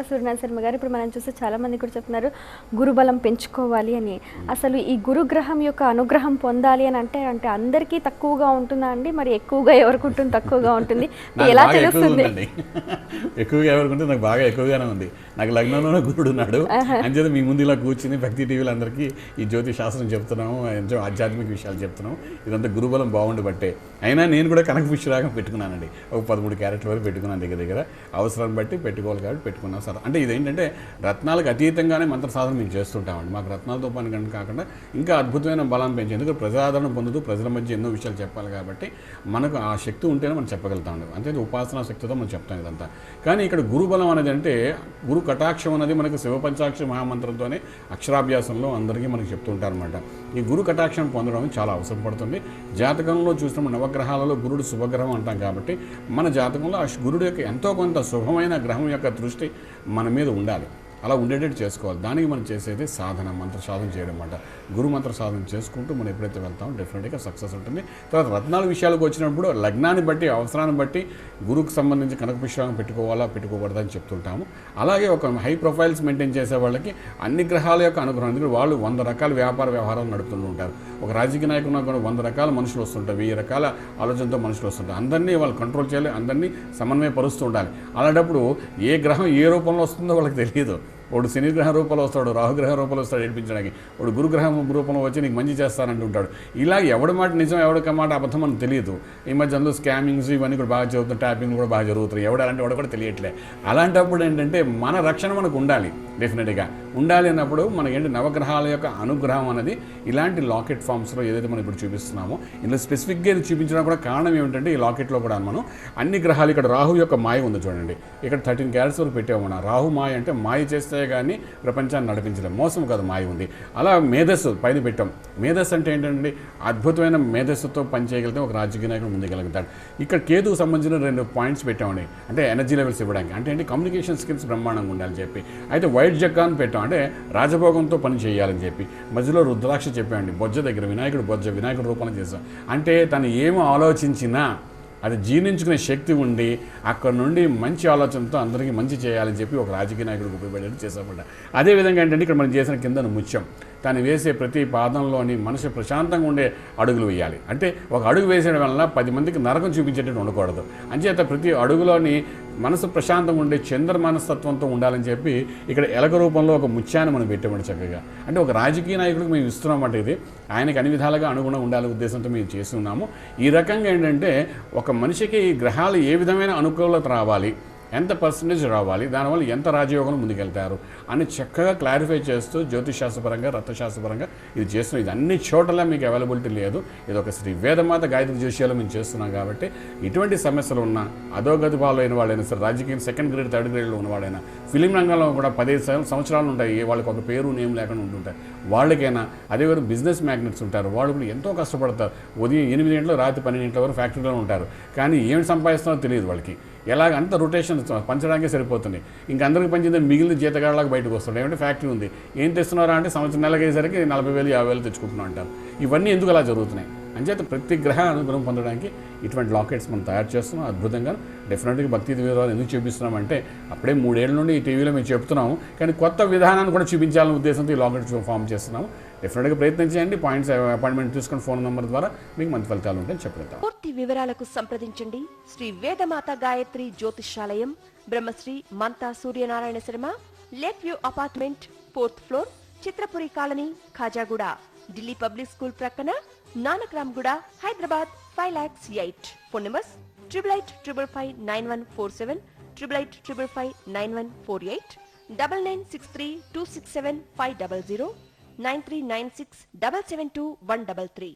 సూర్యనారాయణ శర్మ గారు ఇప్పుడు మనం చూస్తే చాలా మంది కూడా చెప్తున్నారు గురుబలం పెంచుకోవాలి అని. అసలు ఈ గురుగ్రహం యొక్క అనుగ్రహం పొందాలి అని అంటే అంటే అందరికీ తక్కువగా ఉంటుందా అండి? మరి ఎక్కువగా ఎవరికి ఉంటుంది తక్కువగా ఉంటుంది? ఎలా ఎక్కువగా తెలుస్తుంది? ఎక్కువగా ఎవరికుంటే నాకు బాగా ఎక్కువగానే ఉంది. నాకు లగ్నంలోనే గురుడు ఉన్నాడు. అంచేత మీ ముందు ఇలా కూర్చుని భక్తి టీవీలో అందరికీ ఈ జ్యోతిష్ శాస్త్రం చెప్తున్నాము ఎంతో ఆధ్యాత్మిక విషయాలు చెప్తున్నాం ఇదంతా గురుబలం బాగుండి బట్టే అయినా నేను కూడా కనక పుష్యరాగం పెట్టుకున్నానండి. ఒక పదమూడు క్యారెట్ల వరకు పెట్టుకున్నాను దగ్గర దగ్గర. అవసరాన్ని బట్టి పెట్టుకోవాలి కాబట్టి పెట్టుకున్నాం సాధన అంటే ఇదేంటంటే రత్నాలకు అతీతంగానే మంత్ర సాధన మేము చేస్తుంటామండి. మాకు రత్నాలతో పని కనుక కాకుండా ఇంకా అద్భుతమైన బలం పెంచే ఎందుకంటే ప్రజాదరణ పొందుతూ ప్రజల మధ్య ఎన్నో విషయాలు చెప్పాలి కాబట్టి మనకు ఆ శక్తి ఉంటేనే మనం చెప్పగలుగుతాం అంతే ఉపాసనా శక్తితో మనం చెప్తాం ఇదంతా. కానీ ఇక్కడ గురుబలం అనేది అంటే గురు కటాక్షం అనేది మనకు శివపంచాక్ష మహామంత్రంతోనే అక్షరాభ్యాసంలో అందరికీ మనకు చెప్తుంటారనమాట ఈ గురు కటాక్షం పొందడం చాలా అవసరం పడుతుంది. జాతకంలో చూసినప్పుడు నవగ్రహాలలో గురుడు శుభగ్రహం అంటాం కాబట్టి మన జాతకంలో ఆ గురుడు యొక్క ఎంతో కొంత శుభమైన గ్రహం యొక్క దృష్టి మన మీద ఉండాలి. అలా ఉండేటట్టు చేసుకోవాలి. దానికి మనం చేసేది సాధన మంత్ర సాధన చేయడం అనమాట గురు మంత్ర సాధన చేసుకుంటూ మనం ఎప్పుడైతే వెళ్తామో డెఫినెట్గా సక్సెస్ ఉంటుంది. తర్వాత రత్నాల విషయాలకు వచ్చినప్పుడు లగ్నాన్ని బట్టి అవసరాన్ని బట్టి గురువుకు సంబంధించి కనక పుష్పాలను పెట్టుకోవాలా పెట్టుకోకూడదని చెప్తుంటాము. అలాగే ఒక హై ప్రొఫైల్స్ మెయింటైన్ చేసే వాళ్ళకి అన్ని గ్రహాల యొక్క అనుగ్రహం. ఎందుకంటే వాళ్ళు వంద రకాల వ్యాపార వ్యవహారాలు నడుపుతూ ఉంటారు. ఒక రాజకీయ నాయకులు కూడా వంద రకాల మనుషులు వస్తుంటారు. వెయ్యి రకాల ఆలోచనతో మనుషులు వస్తుంటారు. అందరినీ వాళ్ళు కంట్రోల్ చేయాలి అందరినీ సమన్వయపరుస్తూ ఉండాలి. అలాంటప్పుడు ఏ గ్రహం ఏ రూపంలో వస్తుందో వాళ్ళకి తెలియదు. వాడు శనిగ్రహ రూపంలో వస్తాడు రాహుగ్రహం రూపంలో వస్తాడు ఏడిపించడానికి. వాడు గురుగ్రహం రూపంలో వచ్చి నీకు మంచి చేస్తానంటూ ఉంటాడు. ఇలా ఎవడి మాట నిజం ఎవడికి మాట అబద్ధం మనకు తెలియదు. ఈ మధ్య అందులో స్కామింగ్స్ ఇవన్నీ కూడా బాగా జరుగుతుంది ట్యాపింగ్ కూడా బాగా జరుగుతున్నాయి. ఎవడు అలాంటి వాడు కూడా తెలియట్లే. అలాంటప్పుడు ఏంటంటే మన రక్షణ మనకు ఉండాలి డెఫినెట్గా ఉండాలి అన్నప్పుడు మనకి ఏంటి నవగ్రహాల యొక్క అనుగ్రహం అనేది ఇలాంటి లాకెట్ ఫామ్స్లో ఏదైతే మనం ఇప్పుడు చూపిస్తున్నామో ఇందులో స్పెసిఫిక్గా ఇది చూపించడం కూడా కారణం ఏమిటంటే ఈ లాకెట్లో కూడా మనం అన్ని గ్రహాలు ఇక్కడ రాహు యొక్క మాయ ఉంది చూడండి. ఇక్కడ థర్టీన్ క్యారెట్స్ వరకు పెట్టాము రాహు మాయ అంటే మాయ చేస్తే కానీ ప్రపంచాన్ని నడిపించలేం మోసం కాదు మాయ ఉంది. అలా మేధస్సు పైన పెట్టాం. మేధస్సు అంటే ఏంటంటే అద్భుతమైన మేధస్సుతో పనిచేయగలిగితే ఒక రాజకీయ నాయకుడు ముందుకెళ్ళగలుగుతాడు ఇక్కడ కేతుకు సంబంధించిన రెండు పాయింట్స్ పెట్టామండి. అంటే ఎనర్జీ లెవెల్స్ ఇవ్వడానికి. అంటే ఏంటి? కమ్యూనికేషన్ స్కిల్స్ బ్రహ్మాండంగా ఉండాలని చెప్పి. అయితే వైట్ జగ్గా అని పెట్టాం. అంటే రాజభోగంతో పని చేయాలని చెప్పి. మధ్యలో రుద్రాక్ష చెప్పామండి. బొజ్జ దగ్గర వినాయకుడు బొజ్జ వినాయకుడు రూపంలో చేస్తాం అంటే తను ఏమి ఆలోచించినా అది జీర్ణించుకునే శక్తి ఉండి అక్కడ నుండి మంచి ఆలోచనతో అందరికీ మంచి చేయాలని చెప్పి ఒక రాజకీయ నాయకుడికి ఉపయోగపడేది చేసామట అదేవిధంగా ఏంటంటే ఇక్కడ మనం చేసిన కింద ముత్యం. తను వేసే ప్రతి పాదంలోని మనసు ప్రశాంతంగా ఉండే అడుగులు వేయాలి. అంటే ఒక అడుగు వేసేయడం వల్ల పది మందికి నరకం చూపించేటట్టు ఉండకూడదు. అంచేత ప్రతి అడుగులోని మనసు ప్రశాంతంగా ఉండే చంద్ర మనస్తత్వంతో ఉండాలని చెప్పి ఇక్కడ ఎలక రూపంలో ఒక ముత్యాన్ని మనం పెట్టామండి చక్కగా. అంటే ఒక రాజకీయ నాయకుడికి మేము ఇస్తున్నామంట ఇది. ఆయనకి అన్ని విధాలుగా అనుగుణంగా ఉండాలి ఉద్దేశంతో మేము చేస్తున్నాము. ఈ రకంగా ఏంటంటే ఒక మనిషికి ఈ గ్రహాలు ఏ విధమైన అనుకూలత రావాలి? ఎంత పర్సంటేజ్ రావాలి దానివల్ల ఎంత రాజయోగం ముందుకెళ్తారు అని చక్కగా క్లారిఫై చేస్తూ జ్యోతిషాస్త్రపరంగా రక్తశాస్త్రపరంగా ఇది చేస్తున్నాం ఇది అన్ని చోట్ల మీకు అవైలబిలిటీ లేదు. ఇది ఒక శ్రీ వేదమాత గాయత్రి జోషియాలో మేము చేస్తున్నాం కాబట్టి ఇటువంటి సమస్యలు ఉన్నా అధోగతి పాలైన వాళ్ళైనా సరే రాజకీయం సెకండ్ గ్రేడ్ థర్డ్ గ్రేడ్లో ఉన్నవాడైనా ఫిలిం రంగంలో కూడా పదిహేను సంవత్సరాలు ఉంటాయి వాళ్ళకి ఒక పేరు నేమ్ లేకుండా ఉంటుంటాయి. వాళ్ళకైనా అదేవిధంగా బిజినెస్ మ్యాగ్నెట్స్ ఉంటారు. వాళ్ళు కూడా ఎంతో కష్టపడతారు. ఉదయం ఎనిమిది గంటలు రాత్రి పన్నెండు గంటల వరకు ఫ్యాక్టరీలో ఉంటారు. కానీ ఏమి సంపాదిస్తున్నారో తెలియదు వాళ్ళకి. ఎలాగ అంత రొటేషన్ పంచడానికే సరిపోతుంది. ఇంకందరికి పంచింది మిగిలిన జీతగాళ్ళకి బయటకు వస్తుంది. ఏమంటే ఫ్యాక్టరీ ఉంది. ఏం తెస్తున్నారా అంటే సంవత్సరం నెలకేసరికి నలభై వేలు యాభై వేలు తెచ్చుకుంటున్నాం అంటారు. ఇవన్నీ ఎందుకు అలా జరుగుతున్నాయి? అంచేత ప్రతి గ్రహ అనుగ్రహం పొందడానికి ఇటువంటి లాకెట్స్ మనం తయారు చేస్తున్నాం అద్భుతంగా డెఫినెట్గా భక్తి వివరాలు ఎందుకు చూపిస్తున్నామంటే అప్పుడే మూడేళ్ళ నుండి ఈ టీవీలో మేము చెప్తున్నాము. కానీ కొత్త విధానాన్ని కూడా చూపించాలనే ఉద్దేశంతో ఈ లాకెట్స్ ఫామ్ చేస్తున్నాము. డెఫినెట్గా ప్రయత్నించండి పాయింట్స్ అపాయింట్మెంట్ తీసుకుని ఫోన్ నెంబర్ ద్వారా మీకు మంచి ఫలితాలు ఉంటాయని చెప్పగలుగుతాం. పూర్తి వివరాలకు సంప్రదించండి. Shri Vedamata Gayatri Jyothishalayam Brahmasri Mantha Suryanarayana Sharma lake view apartment fourth floor Chitrapuri colony Khajaguda Delhi public school ప్రక్కన Nanakramguda Hyderabad five lakhs eight phone numbers triple eight triple five nine one four seven triple eight triple five nine one four eight double nine six three two six seven five double zero nine three nine six double seven two one double three.